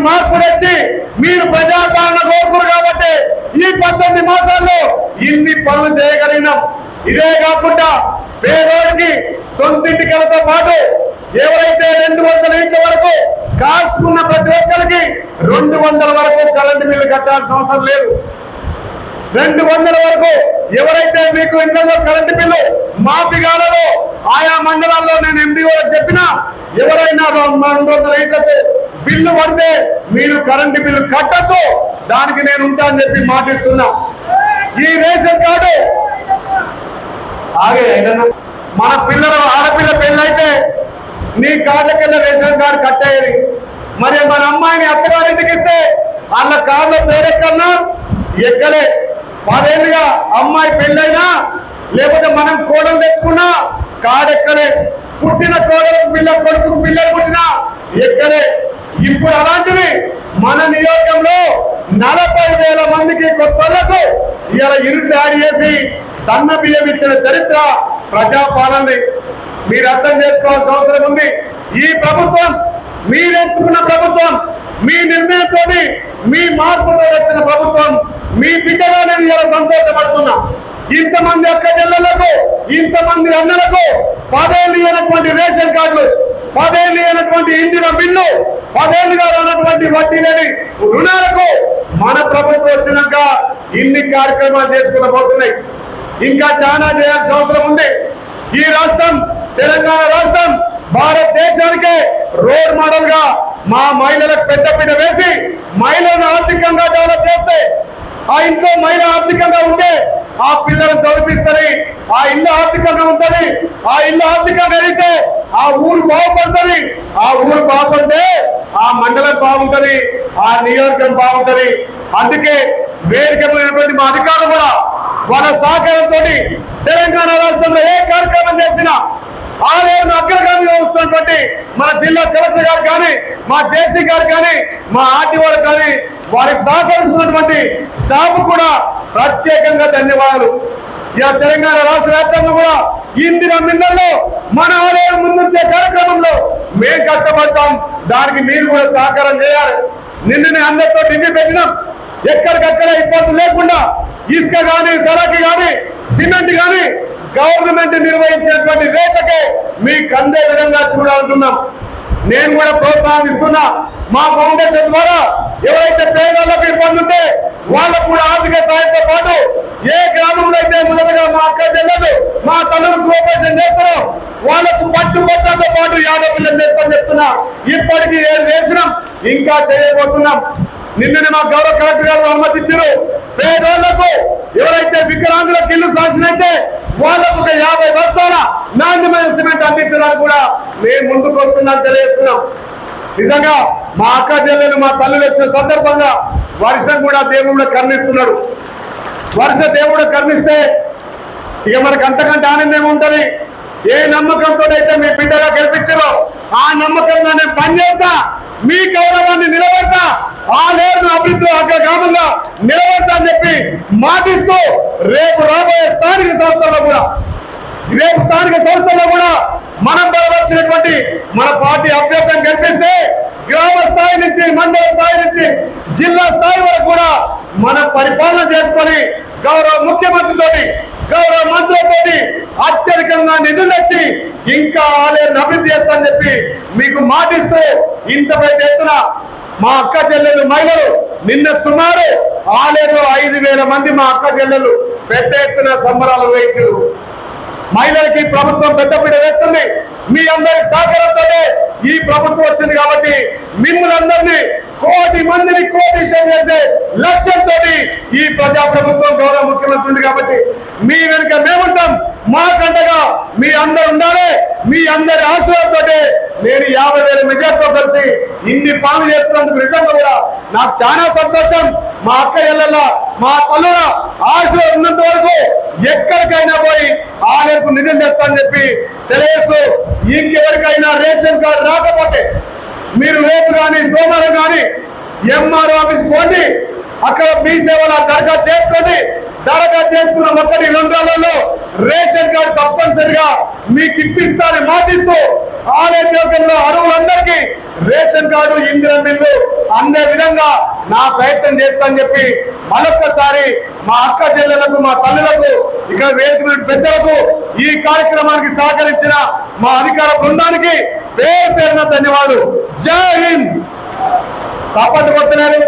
మార్పు తెచ్చి మీరు ప్రజాపాలన కోరుకురు కాబట్టి ఈ పద్దెనిమిది మాసాల్లో ఇన్ని పనులు చేయగలిగినాం. ఇదే కాకుండా పేదోడికి సొంతింటికలతో పాటు ఎవరైతే రెండు వందల ఇంట్ల వరకు కాల్చుకున్న ప్రతి ఒక్కరికి రెండు వందల వరకు కరెంటు బిల్లు కట్టాల్సిన అవసరం లేదు. రెండు వందల వరకు ఎవరైతే మీకు ఇంట్లో కరెంటు బిల్లు మాఫీ కాలేదో ఆయా మండలాల్లో నేను ఎండి చెప్పినా ఎవరైనా రెండు వందల ఇంట్లకు బిల్లు పడితే మీరు కరెంటు బిల్లు కట్టద్దు. దానికి నేను ఉంటానని చెప్పి మాటిస్తున్నా. ఈ రేషన్ కార్డు ఆగే మన పిల్లలు ఆడపిల్ల పెళ్ళైతే నీ కార్డుకెళ్ళ రేషన్ కార్డు కట్టేది. మరి మన అమ్మాయిని అత్తగారింటికి ఇస్తే వాళ్ళ కార్లో పేరెక్కన్నా? ఎక్కలే. పదేళ్ళుగా అమ్మాయి పెళ్ళైనా లేకపోతే మనం కోడలు తెచ్చుకున్నా కాడెక్కలే. పుట్టిన కోడలు పిల్ల కొడుకు పిల్లలు పుట్టినా ఎక్కలే. ఇప్పుడు అలాంటివి మన నియోజకంలో నలభై వేల మందికి కొత్తలకు ఇలా ఇరు యాడ్ చేసి సన్న బియ్యం ఇచ్చిన చరిత్ర ప్రజాపాలనది. మీరు అర్థం చేసుకోవాల్సిన అవసరం ఉంది. ఈ ప్రభుత్వం మీరెంచుకున్న ప్రభుత్వం మీ నిర్ణయంతో మీ మార్పుతో వచ్చిన ప్రభుత్వం మీ బిడ్డగా నేను ఇలా సంతోషపడుతున్నా. ఇంతమంది అక్క చెల్లెలకు ఇంతమంది అన్నలకు పదేళ్ళు ఇవ్వనటువంటి రేషన్ కార్డులు పదేళ్ళు అయినటువంటి ఇందిర బిల్లు పదేళ్ళుగా రానటువంటి వడ్డీ లేని రుణాలకు మన ప్రభుత్వం వచ్చినాక ఇన్ని కార్యక్రమాలు చేసుకున్న పోతున్నాయి. ఇంకా చాలా చేయాల్సిన అవసరం ఉంది. ఈ రాష్ట్రం తెలంగాణ రాష్ట్రం భారతదేశానికే రోడ్ మోడల్గా మా మహిళలకు పెద్దపీట వేసి మహిళలను ఆర్థికంగా డెవలప్ చేస్తే ఆ ఇంట్లో మహిళ ఆర్థికంగా ఉంటే ఆ పిల్లలను చదివిస్తారు ఆ ఇల్లు ఆర్థికంగా ఉంటది ఆ ఇల్లు ఆర్థికంగా అయితే ఆ ఊరు బాగుపడుతుంది ఆ ఊరు బాగుపడితే ఆ మండలం బాగుంటది ఆ నియోజకం బాగుంటది. అందుకే వేదికమైనటువంటి మా అధికారులు కూడా వాళ్ళ సహకారంతో తెలంగాణ రాష్ట్రంలో ఏ కార్యక్రమం చేసినా ఆలయం అగ్రగామిగా వస్తున్నటువంటి మా జిల్లా కలెక్టర్ గారు కానీ మా జేసీ గారు కానీ మా ఆర్టీఓ కానీ వారికి సహకరిస్తున్నటువంటి స్టాఫ్ కూడా ప్రత్యేకంగా ధన్యవాదాలు. ఇక తెలంగాణ రాష్ట్ర వ్యాప్తంగా కూడా ఇందిరా మిల్లల్లో మన ఆలయం ముందుంచే కార్యక్రమంలో మేము కష్టపడతాం. దానికి మీరు కూడా సహకారం చేయాలి. నిన్ననే అందరితో డిగ్రీ పెట్టినాం. ఎక్కడికక్కడ ఇబ్బంది లేకుండా ఇసుక గాని సరకి గాని సిమెంట్ గాని గవర్నమెంట్ నిర్వహించినటువంటి రేట్లకే మీకు అందే విధంగా చూడాలనుకున్నాం. నేను కూడా ప్రోత్సాహం ఇస్తున్నా మా ఫౌండేషన్ ద్వారా ఎవరైతే పేదలకు ఇబ్బంది ఉంటే వాళ్ళకు కూడా ఆర్థిక సాయంతో పాటు ఏ గ్రామంలో అయితే మొదటగా మా అక్క చెల్లెలు మా తల్లులు కోఆపరేషన్ చేస్తారో వాళ్ళకు పట్టు పట్టతో పాటు యాభై పిల్లలు చేస్తామని చెప్తున్నా. ఇప్పటికీ ఏడు చేసినాం ఇంకా చేయబోతున్నాం. నిన్ననే మా గౌరవ కలెక్టర్ గారు అనుమతించారు పేదోళ్ళకు ఎవరైతే వికలాంగులకు ఇల్లు సాక్షినైతే వాళ్ళకు ఒక యాభై బస్తాల నాణ్యమైన సిమెంట్ అందించడానికి కూడా మేము ముందుకు వస్తున్నాం తెలియజేస్తున్నాం. నిజంగా మా అక్క చెల్లెలు మా తల్లులు వచ్చిన సందర్భంగా వర్షం కూడా దేవుడు కర్ణిస్తున్నాడు. వర్ష దేవుడు కర్ణిస్తే ఇక మనకు అంతకంటే ఆనందం ఉంటుంది. ఏ నమ్మకంతో అయితే మీ బిడ్డగా గెలిపించారో ఆ నమ్మకంగా నేను పనిచేస్తా మీ గౌరవాన్ని నిలబెడతా ఆ లేరు అభివృద్ధిలో అక్కడ గ్రామంగా అని చెప్పి మాటిస్తూ రేపు రాబోయే స్థానిక సంస్థల్లో కూడా రేపు స్థానిక సంస్థల్లో కూడా మనం బలపరిచినటువంటి మన పార్టీ అభ్యర్థం కల్పిస్తే గ్రామ స్థాయి నుంచి మండల స్థాయి నుంచి జిల్లా స్థాయి వరకు కూడా మనం పరిపాలన చేసుకొని గౌరవ ముఖ్యమంత్రితోటి గౌరవ మంత్రులతోటి అత్యధికంగా నిధులు వచ్చి ఇంకా ఆలయం అభివృద్ధి చేస్తానని చెప్పి మీకు మాటిస్తూ ఇంత పెద్ద ఎత్తున మా అక్క చెల్లెలు మహిళలు నిన్న సుమారు ఆలయంలో ఐదు వేల మంది మా అక్క చెల్లెలు పెద్ద ఎత్తున సంబరాలు వేయించారు మహిళలకి ప్రభుత్వం పెద్దపీట వేస్తుంది. మీ అందరి సహకారంతో ప్రభుత్వం వచ్చింది కాబట్టి మిమ్మల్ని అందరినీ కోటి మందిని కోటి చేసే లక్ష్యంతో ఈ ప్రజా ప్రభుత్వం గౌరవ ముఖ్యమంత్రి ఉంది కాబట్టి మీ వెనుక మేముంటాం. మాకంటగా మీ అందరు ఉండాలి. మీ అందరి ఆశీర్వాదంతో నేను యాభై వేల మెజార్టీతో కలిసి ఇన్ని పనులు చేస్తున్నందుకు నిజంగా కూడా నాకు చాలా సంతోషం. మా అక్క ఎల్లల మా తల్లుల ఆశీర్వాదం ఉన్నంత వరకు ఎక్కడికైనా పోయి ఆలయకు నిధులు తెస్తానని చెప్పి తెలియజేస్తూ ఇంకెవరికైనా రేషన్ కార్డు రాకపోతే మీరు రేపు కానీ సోమవారం కానీ ఎంఆర్ఓ ఆఫీస్ పోండి. అక్కడ మీ సేవల దరఖాస్తు చేసుకోండి. దరఖాస్తు చేసుకున్న ఒక్కటి రెండు రోజుల్లో రేషన్ కార్డు తప్పనిసరిగా మీకు ఇప్పిస్తారని మాటిస్తూ ఆరోగ్యంలో అరువులందరికీ రేషన్ కార్డు ఇందిరా బిల్లు అందే విధంగా నా ప్రయత్నం చేస్తానని చెప్పి మరొక్కసారి మా అక్క చెల్లెలకు మా తల్లులకు ఇక్కడ వేదిక పెద్దలకు ఈ కార్యక్రమానికి సహకరించిన మా అధికార బృందానికి పేరు పేరున ధన్యవాదాలు. జై హింద్! సపోర్ట్ కొడుతున్నారు